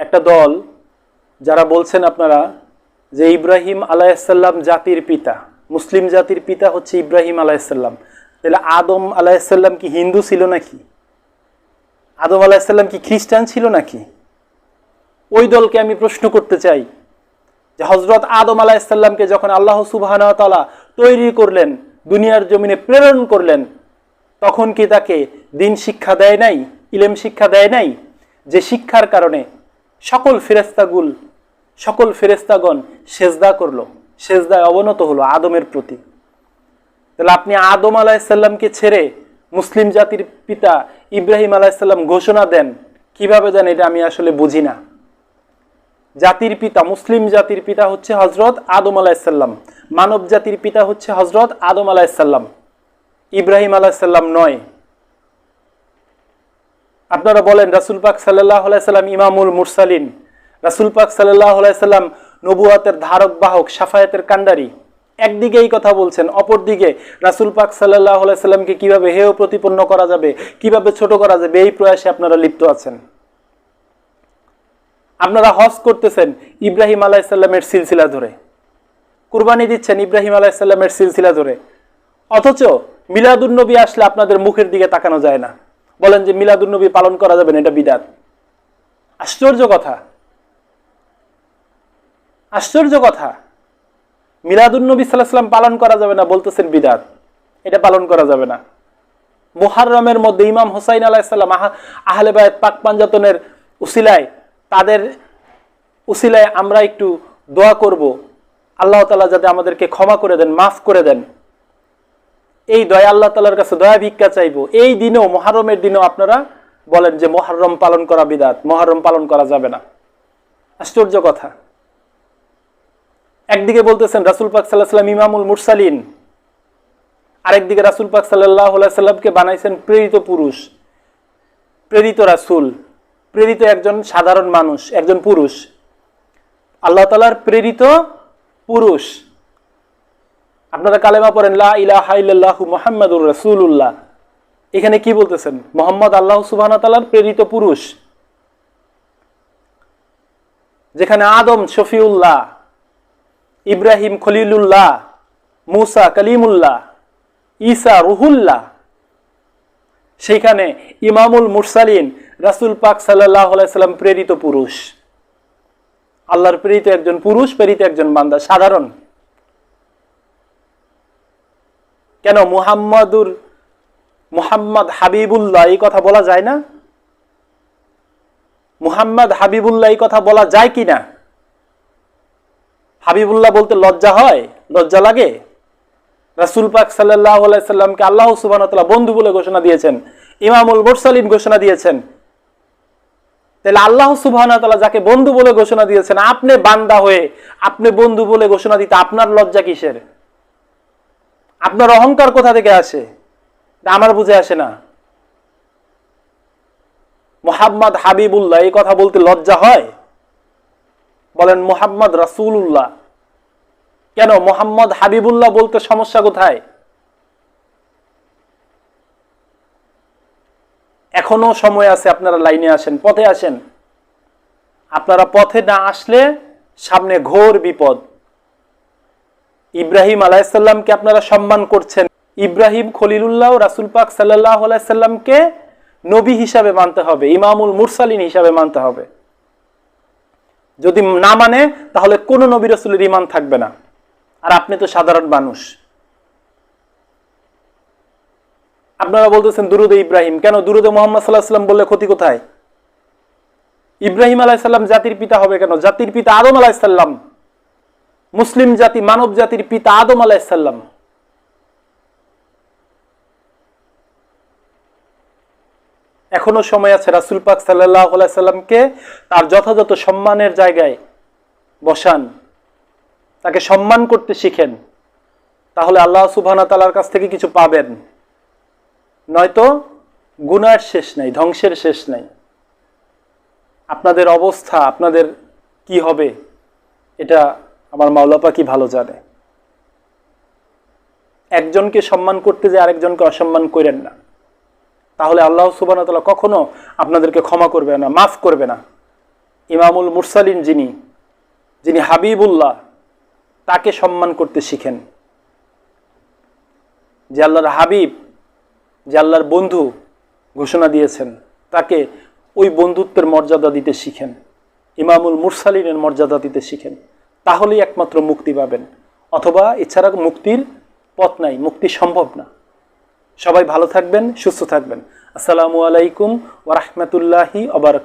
একটা দল যারা বলছেন আপনারা যে ইব্রাহিম আলাইসাল্লাম জাতির পিতা, মুসলিম জাতির পিতা হচ্ছে ইব্রাহিম আলাইসাল্লাম তাহলে আদম আলাইসাল্লাম কি হিন্দু ছিল নাকি? আদম আলাইসাল্লাম কি খ্রিস্টান ছিল নাকি? ওই দলকে আমি প্রশ্ন করতে চাই যে হজরত আদম আলাইসাল্লামকে যখন আল্লাহ সুবাহানতালা তৈরি করলেন, দুনিয়ার জমিনে প্রেরণ করলেন, তখন কি তাকে দিন শিক্ষা দেয় নাই, ইলেম শিক্ষা দেয় নাই? যে শিক্ষার কারণে সকল ফেরেস্তাগুল সকল ফেরেস্তাগণ সেজদা করল, সেজদায় অবনত হলো আদমের প্রতি। তাহলে আপনি আদম আলাহিসাল্লামকে ছেড়ে মুসলিম জাতির পিতা ইব্রাহিম আলাহিসাল্লাম ঘোষণা দেন, কীভাবে দেন এটা আমি আসলে বুঝি না। জাতির পিতা, মুসলিম জাতির পিতা হচ্ছে হজরত আদম আলাহিসাল্লাম মানব জাতির পিতা হচ্ছে হজরত আদম আলাহিসাল্লাম ইব্রাহিম আলাহিসাল্লাম নয় আপনারা বলেন, রাসুল পাক সাল্লাহ সাল্লাম ইমামুল মুরসালিন, রাসুল পাক সাল্লাহ সাল্লাম নবুয়াতের ধারক, বাহক, সাফায়াতের কান্ডারি একদিকে এই কথা বলছেন, অপরদিকে রাসুল পাক সাল্লাহ সাল্লামকে কীভাবে হেয় প্রতিপন্ন করা যাবে, কীভাবে ছোট করা যাবে, এই প্রয়াসে আপনারা লিপ্ত আছেন। আপনারা হজ করতেছেন ইব্রাহিম আলাইসাল্লামের সিলসিলা ধরে। কুরবানি দিচ্ছেন ইব্রাহিম আলাইসাল্লামের সিলসিলা ধরে। অথচ মিলাদুন্নবী আসলে আপনাদের মুখের দিকে তাকানো যায় না। বলেন যে মিলাদুন্নবী পালন করা যাবে না, এটা বিদাত। আশ্চর্য কথা। আশ্চর্য কথা। মিলাদুন্নবী সাল্লাহাম পালন করা যাবে না, বলতেছেন বিদাত। এটা পালন করা যাবে না। মুহাররমের মধ্যে ইমাম হোসাইন আলাহিসাল্লাম আহা আহলে বায়ত পাক পাঞ্জাতনের উসিলায়, তাদের উসিলায় আমরা একটু দোয়া করব। আল্লাহ তালা যাতে আমাদেরকে ক্ষমা করে দেন, মাফ করে দেন। এই দয়া আল্লাহ তালার কাছে দয়া ভিক্ষা চাইব। এই দিনেও, মহারমের দিনেও আপনারা বলেন যে মহারম পালন করা বিদাত, মহারম পালন করা যাবে না। আশ্চর্য কথা। একদিকে বলতেছেন, রাসুল পাক সাল্লাহ সাল্লাম ইমামুল মুরসালিন। আরেকদিকে রাসুল পাক সাল্লাহ সাল্লামকে বানাইছেন প্রেরিত পুরুষ, প্রেরিত রাসুল, প্রেরিত একজন সাধারণ মানুষ, একজন পুরুষ। আল্লাহ তালার প্রেরিত পুরুষ। আপনারা কালেমা পড়েন, লা ইলাহা ইল্লাল্লাহু এখানে কি বলতেছেন? মোহাম্মদ আল্লাহ সুবহানাহু তাআলার প্রেরিত পুরুষ। যেখানে আদম শফিউল্লাহ, ইব্রাহিম খলিলুল্লাহ, মুসা কালিমুল্লাহ, ঈসা রুহুল্লাহ। সেইখানে ইমামুল মুরসালিন, রাসুল পাক সাল্লাহ সাল্লাম প্রেরিত পুরুষ। আল্লাহর প্রেরিত একজন পুরুষ, প্রেরিত একজন বান্দা, সাধারণ। কেন মুহাম্মাদুর মুহাম্মদ হাবিবুল্লাহ, এই কথা বলা যায় না? মুহাম্মদ হাবিবুল্লাহ, এই কথা বলা যায় কি না? হাবিবুল্লাহ বলতে লজ্জা হয়? লজ্জা লাগে? রাসুল পাক সাল্লাহ সাল্লামকে আল্লাহ সুবাহ বন্ধু বলে ঘোষণা দিয়েছেন। ইমামুল মুরসালিন ঘোষণা দিয়েছেন। তাহলে আল্লাহ সুবাহ যাকে বন্ধু বলে ঘোষণা দিয়েছেন, আপনি বান্দা হয়ে, আপনি বন্ধু বলে ঘোষণা দিতে আপনার লজ্জা কিসের? আপনার অহংকার কোথা থেকে আসে? আমার বুঝে আসে না। মোহাম্মদ হাবিবুল্লাহ, এই কথা বলতে লজ্জা হয়? বলেন, মোহাম্মদ রাসুল্লাহ কেন মোহাম্মদ হাবিবুল্লাহ বলতে সমস্যা কোথায়? এখনও সময় আছে, আপনারা লাইনে আসেন, পথে আসেন। আপনারা পথে না আসলে সামনে ঘোর বিপদ। ইব্রাহিম আলাইসাল্লামকে আপনারা সম্মান করছেন। ইব্রাহিম খলিলুল্লাহ রাসুল পাক সাল্লাহ আলাইসাল্লামকে নবী হিসাবে মানতে হবে, ইমামুল মুরসালিন হিসাবে মানতে হবে। যদি না মানে তাহলে কোন নবী রসুলের ইমান থাকবে না। আর আপনি তো সাধারণ মানুষ। আপনারা বলতেছেন, দুরুদে ইব্রাহিম। কেন? দুরুদে মোহাম্মদ সাল্লাহ সাল্লাম বললে ক্ষতি কোথায়? ইব্রাহিম আলাইসাল্লাম জাতির পিতা হবে কেন? জাতির পিতা আদম আলাইসাল্লাম মুসলিম জাতি, মানব জাতির পিতা আদম আলাইসাল্লাম এখনও সময় আছে রাসুল পাক সাল্লাহ সাল্লামকে তার যথাযথ সম্মানের জায়গায় বসান। তাকে সম্মান করতে শিখেন। তাহলে আল্লাহ সুবহানা তালার কাছ থেকে কিছু পাবেন। নয়তো গুনার শেষ নাই, ধ্বংসের শেষ নাই। আপনাদের অবস্থা, আপনাদের কি হবে, এটা আমার মাওলাপা কি ভালো জানে? একজনকে সম্মান করতে যে আরেকজনকে অসম্মান করেন না, তাহলে আল্লাহ সুবান তালা কখনো আপনাদেরকে ক্ষমা করবে না, মাফ করবে না। ইমামুল মুরসালিন যিনি যিনি হাবিবুল্লাহ, তাকে সম্মান করতে শিখেন। যে আল্লাহর হাবিব, যে আল্লাহর বন্ধু ঘোষণা দিয়েছেন, তাকে ওই বন্ধুত্বের মর্যাদা দিতে শিখেন। ইমামুল মুরসালিনের মর্যাদা দিতে শিখেন। তাহলেই একমাত্র মুক্তি পাবেন। অথবা এছাড়া মুক্তির পথ নাই, মুক্তি সম্ভব না। সবাই ভালো থাকবেন, সুস্থ থাকবেন। আসসালামু আলাইকুম ওরহমতুল্লাহি অবরাক